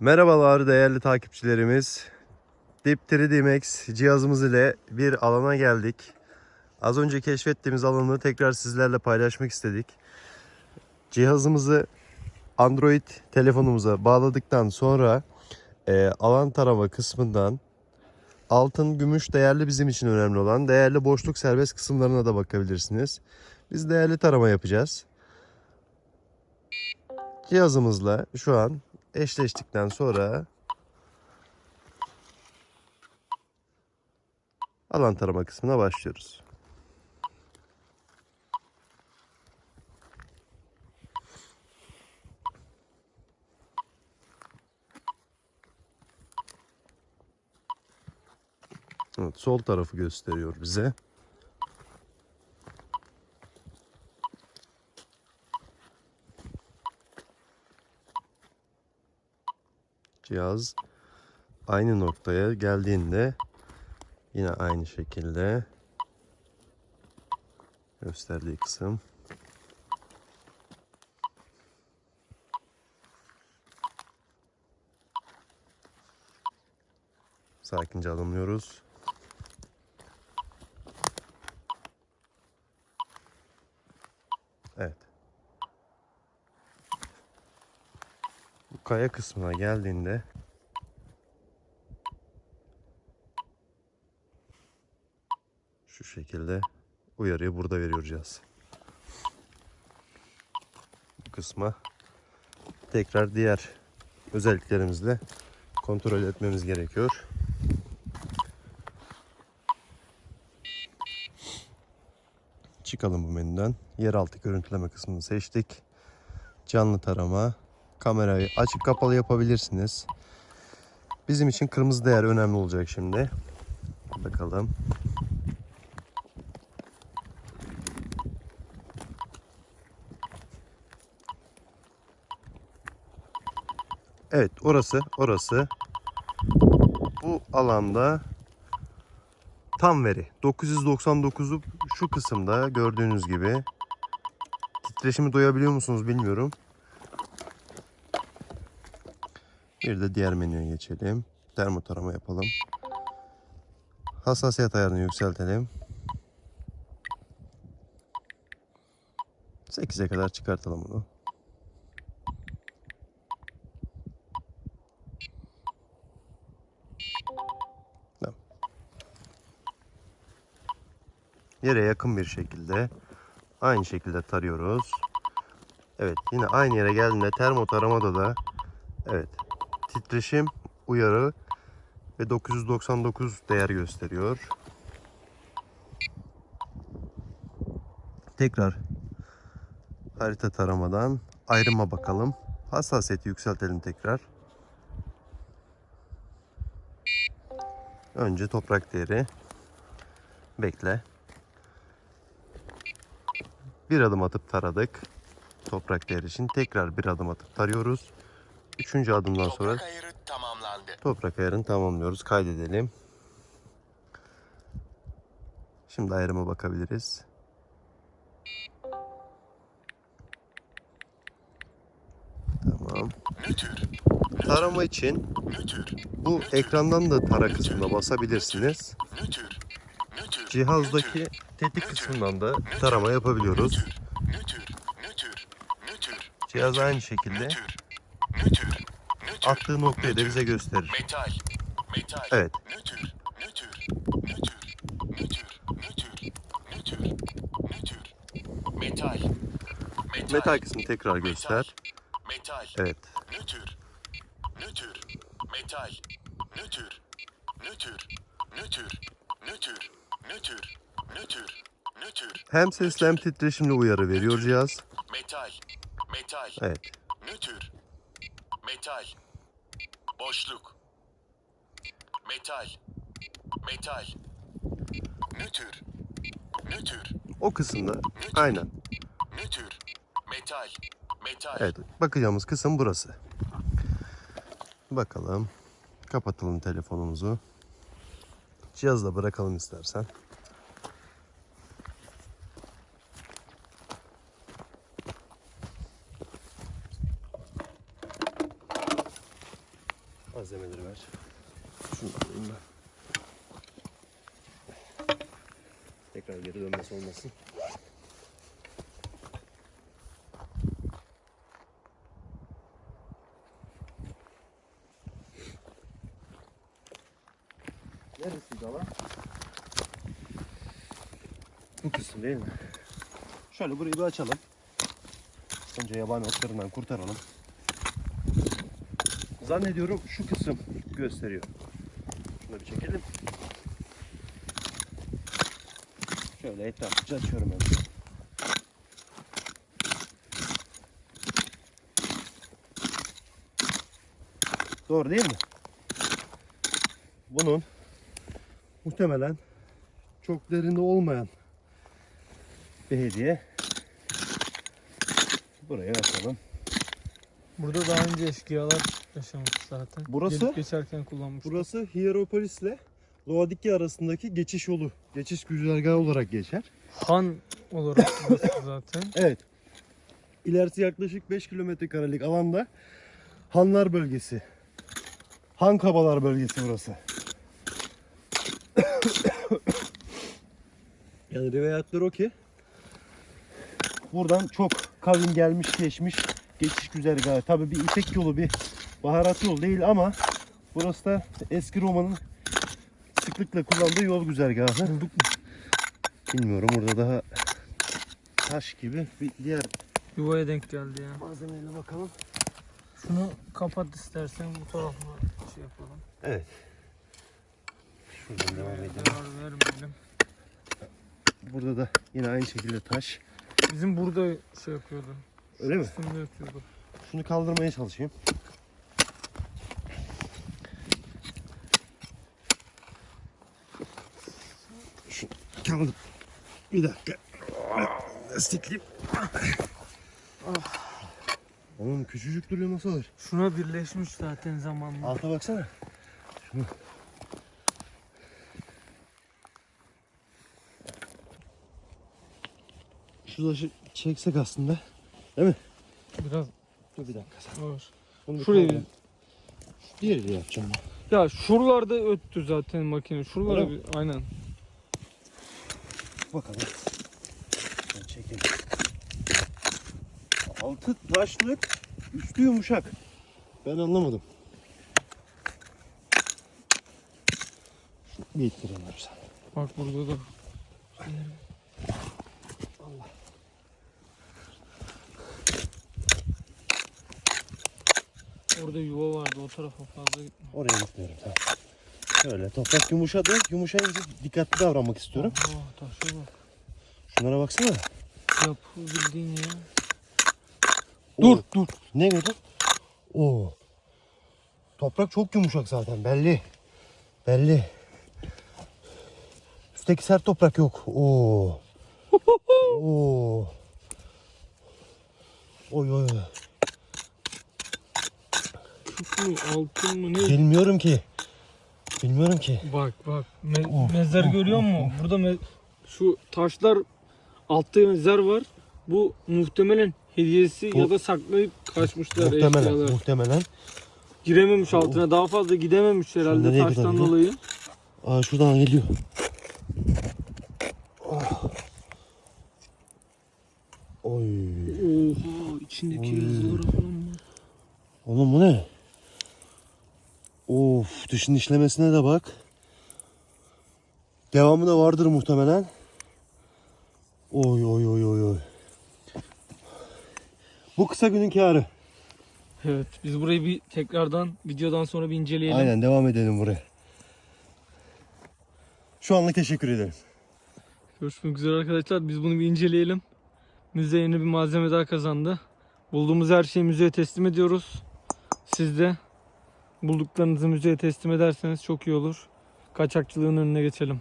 Merhabalar değerli takipçilerimiz. Deep 3D Max cihazımız ile bir alana geldik. Az önce keşfettiğimiz alanı tekrar sizlerle paylaşmak istedik. Cihazımızı Android telefonumuza bağladıktan sonra e, alan tarama kısmından altın, gümüş değerli bizim için önemli olan değerli boşluk serbest kısımlarına da bakabilirsiniz. Biz değerli tarama yapacağız. Cihazımızla şu an eşleştikten sonra alan tarama kısmına başlıyoruz. Evet, sol tarafı gösteriyor bize. Cihaz aynı noktaya geldiğinde yine aynı şekilde gösterdiği kısım sakince adımlıyoruz. Evet. Bu kaya kısmına geldiğinde şu şekilde uyarıyı burada veriyor cihaz. Bu kısma tekrar diğer özelliklerimizle kontrol etmemiz gerekiyor. Çıkalım bu menüden. Yeraltı görüntüleme kısmını seçtik. Canlı tarama. Kamerayı açık kapalı yapabilirsiniz. Bizim için kırmızı değer önemli olacak şimdi. Bakalım. Evet orası orası. Bu alanda tam veri 999'u şu kısımda gördüğünüz gibi. Titreşimi duyabiliyor musunuz bilmiyorum. Bir de diğer menüye geçelim. Termo tarama yapalım. Hassasiyet ayarını yükseltelim. 8'e kadar çıkartalım bunu. Yere yakın bir şekilde aynı şekilde tarıyoruz. Evet yine aynı yere geldiğinde termo taramada da evet titreşim uyarı ve 999 değer gösteriyor. Tekrar harita taramadan ayrıma bakalım. Hassasiyeti yükseltelim tekrar. Önce toprak değeri. Bekle. Bir adım atıp taradık. Toprak değeri için tekrar bir adım atıp tarıyoruz. Üçüncü adımdan sonra Toprak ayırı tamamlandı. toprak ayarını tamamlıyoruz. Kaydedelim. Şimdi ayrıma bakabiliriz. Tamam. Tarama için bu ekrandan da tara kısmına basabilirsiniz. Cihazdaki tetik kısmından da tarama yapabiliyoruz. Cihaz aynı şekilde nötr. attığı noktayı da bize gösterir. Metal, metal. Evet. Nötr, nötr, nötr, nötr, nötr, nötr, nötr. Metal, metal. Metal kısmı tekrar göster. Metal. Evet. nötr, nötr, metal, nötr, nötr, nötr, nötr, nötr, nötr, nötr, Hem sesli hem titreşimli uyarı veriyor cihaz. metal, metal, Evet. nötr, metal, boşluk, metal, metal, nötr, nötr, O kısımda aynen. nötr, metal, metal, Evet. Bakacağımız kısım burası. Bakalım. Kapatalım telefonumuzu. Cihazı da bırakalım istersen. Malzemeleri ver. Şunu alayım ben. Tekrar geri dönmesi olmasın. Neresiydi alan? Bu kısım değil mi? Şöyle burayı bir açalım. Önce yabani otlarından kurtaralım. Zannediyorum şu kısım gösteriyor. Şunu bir çekelim. Şöyle etraflıca açıyorum önce. Doğru değil mi? Bunun muhtemelen çok derinde olmayan bir hediye. Buraya açalım. Burada daha önce eşkıyalar yaşamış zaten. Burası? Gelip geçerken kullanmış. Burası Hieropolis ile Loadiki arasındaki geçiş yolu. Geçiş güzergahı olarak geçer. Han olarak zaten. Evet. İlerisi yaklaşık 5 kilometre karelik alanda Hanlar bölgesi. Han Kabalar bölgesi burası. yani rivayetler o ki buradan çok kavim gelmiş geçmiş geçiş güzergahı. Tabi bir ipek yolu bir baharat yolu değil ama burası da eski Roma'nın sıklıkla kullandığı yol güzergahı. Bulduk mu? Bilmiyorum burada daha taş gibi bir diğer Yuvaya denk geldi ya. malzemeyle bakalım. Şunu kapat istersen bu tarafa şey yapalım. Evet. Şuradan devam edelim. Zarar vermeyelim. Burada da yine aynı şekilde taş. Bizim burada şey yapıyordu. Öyle mi? Üstünde yatıyordu. Şunu kaldırmaya çalışayım. Şunu kaldır. Bir dakika. Lastikliyim. Oğlum küçücük duruyor olur? Şuna birleşmiş zaten zamanla. Alta baksana. Şunu. Şu taşı çeksek aslında. Biraz Dur bir dakika sen. ağır. Bunu bir Şurayı kaldır. Diğeri yapacağım ben. Ya şuralarda öttü zaten makine. Şuralara bir aynen. Bakalım. Ben çekeyim. Altı taşlık, üstü yumuşak. Ben anlamadım. Bir ittireyim sen. Bak burada da. Orada yuva vardı o tarafa fazla gitme. Oraya gitmiyorum tamam. Şöyle toprak yumuşadı. Yumuşayınca dikkatli davranmak istiyorum. Aa taşa bak. Şunlara baksana. Yapı bildiğin ya. Oo, Dur dur. Ne gördün? Oo. Toprak çok yumuşak zaten belli. Belli. Üstteki sert toprak yok. Oo. Oo. Oy oy. Şu mu altın mı ne? Bilmiyorum ki. Bilmiyorum ki. Bak bak me- Of, mezar of, görüyor musun? Burada me- şu taşlar altta mezar var. Bu muhtemelen hediyesi Bu- ya da saklayıp kaçmışlar Muhtemelen. eşyalar. Muhtemelen. Girememiş altına daha fazla gidememiş herhalde nereye taştan gidiyor? dolayı. Aa şuradan geliyor. Oh. Oy. Oha içindeki Oy. yazılara falan bak. Oğlum bu ne? Of dışın işlemesine de bak. Devamı da vardır muhtemelen. Oy oy oy oy oy. Bu kısa günün kârı. Evet biz burayı bir tekrardan videodan sonra bir inceleyelim. Aynen devam edelim buraya. Şu anlık teşekkür ederim. Görüşmek üzere arkadaşlar. Biz bunu bir inceleyelim. Müze yeni bir malzeme daha kazandı. Bulduğumuz her şeyi müzeye teslim ediyoruz. Siz de bulduklarınızı müzeye teslim ederseniz çok iyi olur. Kaçakçılığın önüne geçelim.